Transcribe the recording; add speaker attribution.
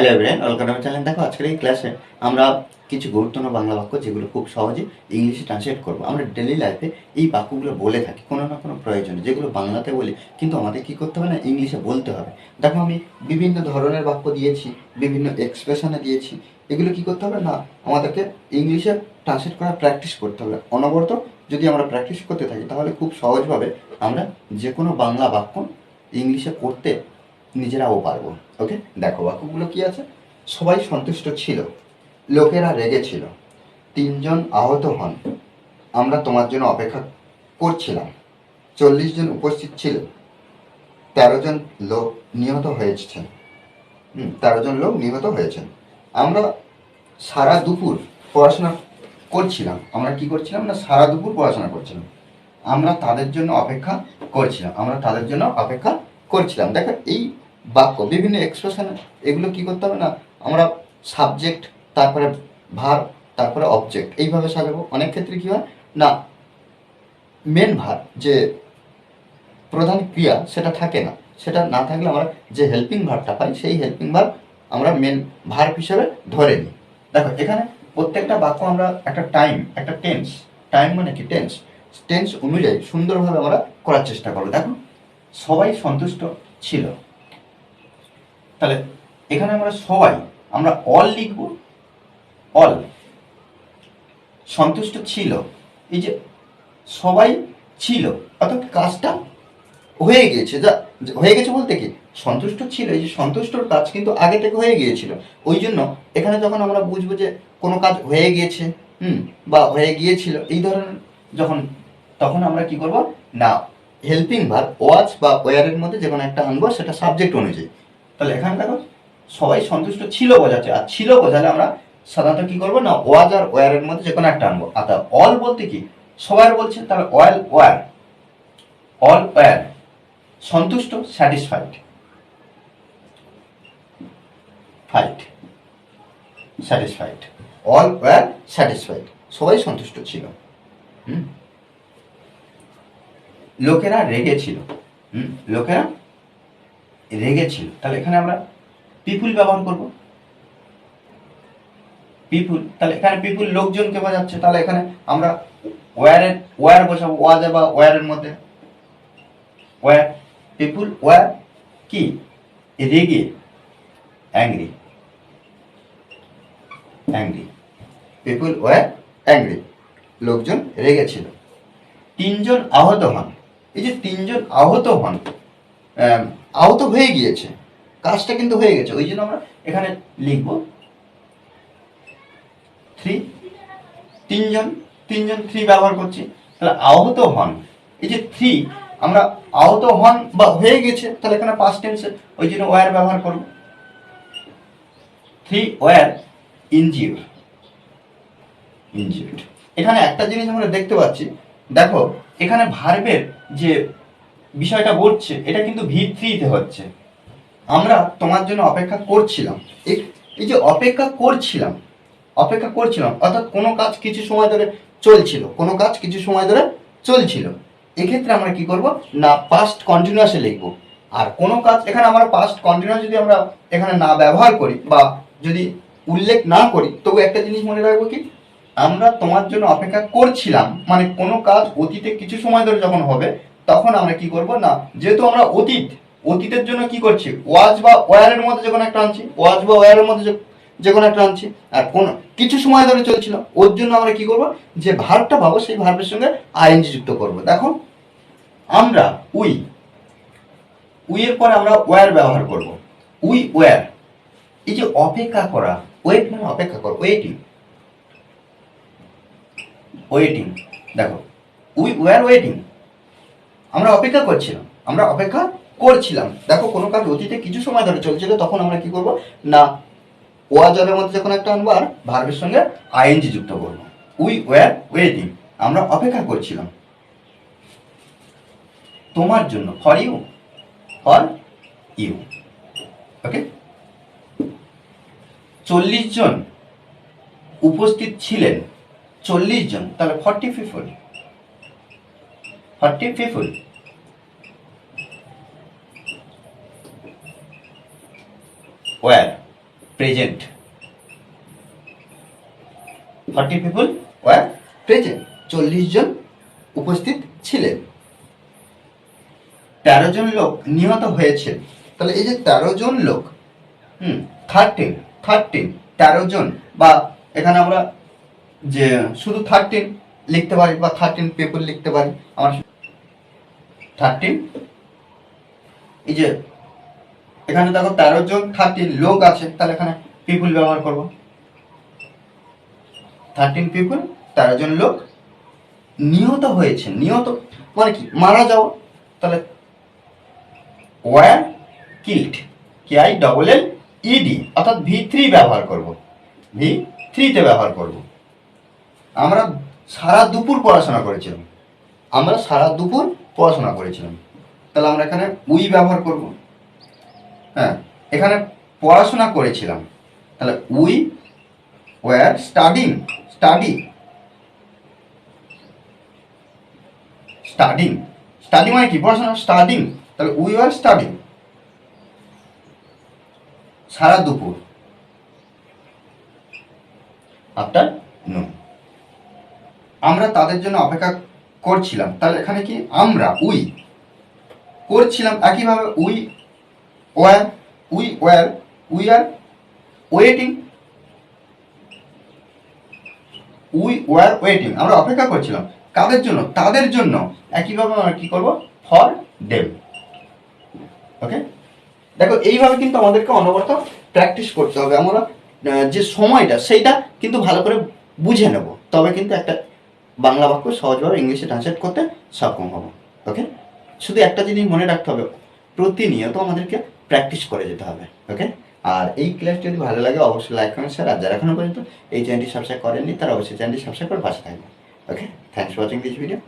Speaker 1: Hello to channel দেখো, আজকের এই ক্লাসে আমরা কিছু গুরুত্বপূর্ণ বাংলা বাক্য যেগুলো খুব সহজে ইংলিশে ট্রান্সলেট করব। আমরা ডেলি লাইফে এই বাক্যগুলো বলে থাকি, কোনো না কোনো প্রয়োজনে যেগুলো বাংলাতে বলি, কিন্তু আমাদের কি করতে হবে না, ইংলিশে বলতে হবে। দেখো, আমি বিভিন্ন ধরনের বাক্য দিয়েছি, বিভিন্ন এক্সপ্রেশনে দিয়েছি। এগুলো কি করতে হবে না, আমাদেরকে ইংলিশে ট্রান্সলেট করার প্র্যাকটিস করতে হবে। অনবরত যদি আমরা প্র্যাকটিস করতে থাকি, তাহলে খুব সহজভাবে আমরা যে কোনো বাংলা বাক্য ইংলিশে করতে নিজেরাও পারব। ওকে দেখো বাক্যগুলো কি আছে? সবাই সন্তুষ্ট ছিল। লোকেরা রেগেছিল তিনজন আহত হন। আমরা তোমার জন্য অপেক্ষা করছিলাম। চল্লিশ জন উপস্থিত ছিল। তেরো জন লোক নিহত হয়েছেন। তেরো জন লোক নিহত হয়েছেন। আমরা সারা দুপুর পড়াশোনা করছিলাম। আমরা কি করছিলাম না? সারা দুপুর পড়াশোনা করছিলাম। আমরা তাদের জন্য অপেক্ষা করছিলাম। আমরা তাদের জন্য অপেক্ষা করছিলাম। দেখো এই বাক্য, বিভিন্ন এক্সপ্রেশন এগুলো কি করতে হবে না? আমরা সাবজেক্ট তারপরে ভার তারপরে অবজেক্ট এইভাবে সাজাবো। অনেক ক্ষেত্রে কি হয়? না মেন ভার যে প্রধান ক্রিয়া সেটা থাকে না। সেটা না থাকলে আমরা যে হেল্পিং ভারটা পাই, সেই হেল্পিং ভার আমরা মেন ভার হিসেবে ধরে নিই। দেখো, এখানে প্রত্যেকটা বাক্য আমরা একটা টাইম একটা টেন্স টাইম মানে কি? টেন্স টেন্স অনুযায়ী সুন্দরভাবে আমরা করার চেষ্টা করব। দেখো, সবাই সন্তুষ্ট ছিল। তাহলে এখানে আমরা সবাই, আমরা অল লিখব অল সন্তুষ্ট ছিল। এই যে সবাই ছিল, অর্থাৎ কাজটা হয়ে গিয়েছে যা হয়ে গেছে বলতে কি? সন্তুষ্ট ছিল, এই যে সন্তুষ্টর কাজ কিন্তু আগে থেকে হয়ে গিয়েছিল। ওই জন্য এখানে যখন আমরা বুঝব যে কোনো কাজ হয়ে গিয়েছে হুম, বা হয়ে গিয়েছিল, এই ধরনের যখন, তখন আমরা কি করব? না হেল্পিং ভার ওয়াচ বা ওয়ারের মধ্যে যে কোনো একটা আনব, সেটা সাবজেক্ট অনুযায়ী। তাহলে এখানে দেখো, সবাই সন্তুষ্ট ছিল বোঝাচ্ছে আর ছিল বোঝালে আমরা সাধারণত কি করব না ওয়াজ আর ওয়ারের মধ্যে যে কোনো একটা আনব। আর অল বলতে কি? সবাই বলছে, তাহলে অয়েল ওয়ার অল ওয়ার সন্তুষ্ট satisfied fight satisfied all were satisfied সবাই সন্তুষ্ট ছিল। লোকেরা রেগেছিল লোকেরা রেগেছিল তাহলে এখানে আমরা পিপুল ব্যবহার করব। পিপুল, তাহলে এখানে পিপুল লোকজনকে বোঝাচ্ছে, তাহলে এখানে আমরা ওয়ারের ওয়ার বসাবো ওয়াজে বা ওয়ারের মধ্যে। ওয়ার পিপুল ওয়ার কি? রেগে angry angry people were angry লোকজন রেগেছিল তিনজন আহত হন, এই যে তিনজন আহত হন আহত হয়ে গিয়েছে। কাজটা কিন্তু হয়ে গেছে। ওই জন্য আমরা এখানে লিখব থ্রি তিনজন তিনজন থ্রি ব্যবহার করছি। তাহলে আহত হন। এই যে থ্রি আমরা আহত হন বা হয়ে গেছে, তাহলে এখানে পাস্ট টেন্সে ওই জন্য ওয়ার ব্যবহার করব। থ্রি ওয়ার ইনজিউর ইনজিউর্ড এখানে একটা জিনিস আমরা দেখতে পাচ্ছি। দেখো, এখানে ভার্বের যে বিষয়টা বলছে এটা কিন্তু ভি থ্রিতে হচ্ছে। আমরা তোমার জন্য অপেক্ষা করছিলাম। এই যে অপেক্ষা করছিলাম অপেক্ষা করছিলাম, অর্থাৎ কোনো কাজ কিছু সময় ধরে চলছিল, কোনো কাজ কিছু সময় ধরে চলছিল। এক্ষেত্রে আমরা কি করব? না পাস্ট কন্টিনিউয়াসে লিখব। আর কোনো কাজ, এখানে আমরা পাস্ট কন্টিনিউয়াস যদি আমরা এখানে না ব্যবহার করি বা যদি উল্লেখ না করি, তবু একটা জিনিস মনে রাখব কি? আমরা তোমার জন্য অপেক্ষা করছিলাম। মানে কোনো কাজ অতীতে কিছু সময় ধরে যখন হবে তখন আমরা কি করব? না, যেহেতু আমরা অতীত, অতীতের জন্য কি করছি? ওয়াজ বা ওয়ারের মধ্যে যে কোনো একটা আনছি, ওয়াজ বা ওয়ারের মধ্যে যে- কোনো একটা আনছি, আর কোন, কিছু সময় ধরে চলছিল, ওর জন্য আমরা কি করব? যে ভার্বটা পাবো, সেই ভার্বের সঙ্গে আইএনজি যুক্ত করব। দেখো, আমরা উই, উইয়ের পরে আমরা ওয়ার ব্যবহার করব। উই ওয়ার, এই যে অপেক্ষা করা, ওয়েট মানে অপেক্ষা করা, ওয়েটিং। ওয়েটিং, দেখো, উই ওয়ার ওয়েটিং। আমরা অপেক্ষা করছিলাম, আমরা অপেক্ষা করছিলাম। দেখো, কোনো কাজ অতীতে কিছু সময় ধরে চলছিল, তখন আমরা কি করব? না ওয়াজারের মধ্যে যখন একটা আনব আর ভার্বের সঙ্গে আইএনজি যুক্ত করব। উই ওয়ার ওয়েটিং, আমরা অপেক্ষা করছিলাম। তোমার জন্য, for you for you, okay? চল্লিশ জন উপস্থিত ছিলেন, চল্লিশ জন, তাহলে forty people forty people were present forty people were present চল্লিশ জন উপস্থিত ছিলেন। তেরো জন লোক নিহত হয়েছে তাহলে এই যে তেরো জন লোক, হুম থার্টিন থার্টিন তেরো জন বা এখানে আমরা যে শুধু থার্টিন লিখতে পারি বা থার্টিন পিপল লিখতে পারি, আমার থার্টিন এই যে, এখানে দেখো তেরো জন থার্টিন লোক আছে, তাহলে এখানে পিপুল ব্যবহার করব। থার্টিন পিপুল তেরো জন লোক নিহত হয়েছে। নিহত মানে কি? মারা যাওয়া। তাহলে were killed K I double L E D অর্থাৎ ভি থ্রি ব্যবহার করব। ভি থ্রিতে ব্যবহার করব। আমরা সারা দুপুর পড়াশোনা করেছিলাম। আমরা সারা দুপুর পড়াশোনা করেছিলাম। তাহলে আমরা এখানে উই ব্যবহার করব। হ্যাঁ এখানে পড়াশোনা করেছিলাম। তাহলে we were studying, study. Studying, study মানে কি? পড়াশোনা, স্টাডিং। তাহলে উই আর স্টাডিং। সারা দুপুর। আফটার নুন। আমরা তাদের জন্য অপেক্ষা করছিলাম। তাহলে এখানে কি? আমরা, উই। করছিলাম একইভাবে we, were we were, we are waiting. We, were, waiting. আমরা অপেক্ষা করছিলাম। কাদের জন্য? তাদের জন্য। একইভাবে আমরা কি করব? For them. ওকে? দেখো, এইভাবে কিন্তু আমাদেরকে অনবরত প্র্যাকটিস করতে হবে। আমরা যে সময়টা, সেইটা কিন্তু ভালো করে বুঝে নেব। তবে কিন্তু একটা বাংলা বাক্য সহজভাবে ইংলিশে ট্রান্সলেট করতে সক্ষম হব ওকে শুধু একটা জিনিস মনে রাখতে হবে, প্রতিনিয়ত আমাদেরকে প্র্যাকটিস করে যেতে হবে ওকে আর এই ক্লাস যদি ভালো লাগে, অবশ্যই লাইক কমেন্ট শেয়ার আর যারা এখনও পর্যন্ত এই চ্যানেলটি সাবস্ক্রাইব করেননি, তারা অবশ্যই চ্যানেলটি সাবস্ক্রাইব করে পাশে থাকবে okay thanks watching this video